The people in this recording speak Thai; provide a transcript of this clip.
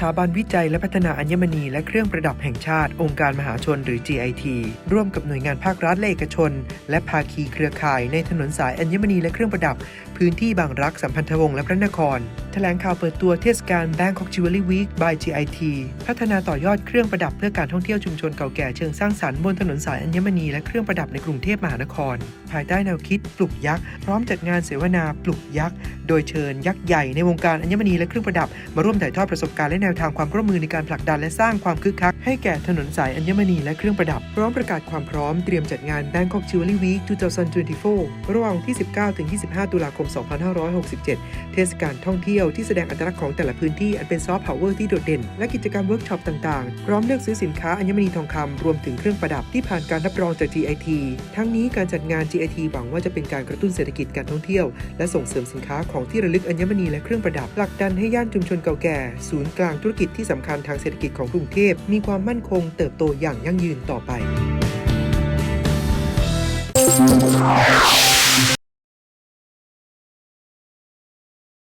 ถาบันวิจัยและพัฒนาอัญมณีและเครื่องประดับแห่งชาติ องค์การมหาชนหรือ GIT ร่วมกับหน่วยงานภาครัฐและเอกชน และภาคีเครือข่ายในถนนสายอัญมณีและเครื่องประดับ พื้นที่บางรักสัมพันธวงศ์และพระนคร แถลงข่าวเปิดตัวเทศกาล Bangkok Jewelry Week by GIT พัฒนาต่อยอดเครื่องประดับเพื่อการท่องเที่ยวชุมชนเก่าแก่เชิงสร้างสรรค์บนถนนสายอัญมณีและเครื่องประดับในกรุงเทพมหานคร ภายใต้แนวคิดปลุกยักษ์พร้อมจัดงานเสวนาปลุกยักษ์โดยเชิญยักษ์ใหญ่ในวงการอัญมณีและเครื่องประดับ มาร่วมถ่ายทอดประสบการณ์และแนวทางความร่วมมือในการผลักดันและสร้างความคึกคัก ให้แก่ถนนสายอัญมณีและเครื่องประดับ พร้อมประกาศความพร้อมเตรียมจัดงาน Bangkok Jewelry Week 2024 ระหว่างที่ 19-25 ตุลาคม2567 เทศกาลท่องเที่ยวที่แสดงอัตลักษณ์ของแต่ละพื้นที่อันเป็นซอฟต์พาวเวอร์ที่โดดเด่น และกิจกรรมเวิร์กช็อปต่างๆ พร้อมเลือกซื้อสินค้าอัญมณีทองคำรวมถึงเครื่องประดับที่ผ่านการรับรองจาก GIT ทั้งนี้การจัดงาน GIT หวังว่าจะเป็นการกระตุ้นเศรษฐกิจการท่องเที่ยว และส่งเสริมสินค้าของที่ระลึกอัญมณีและเครื่องประดับผลักดันให้ย่านชุมชนเก่าแก่ ศูนย์กลางธุรกิจที่สำคัญทางเศรษฐกิจของกรุงเทพมีความมั่นคงเติบโตอย่างยั่งยืนต่อไป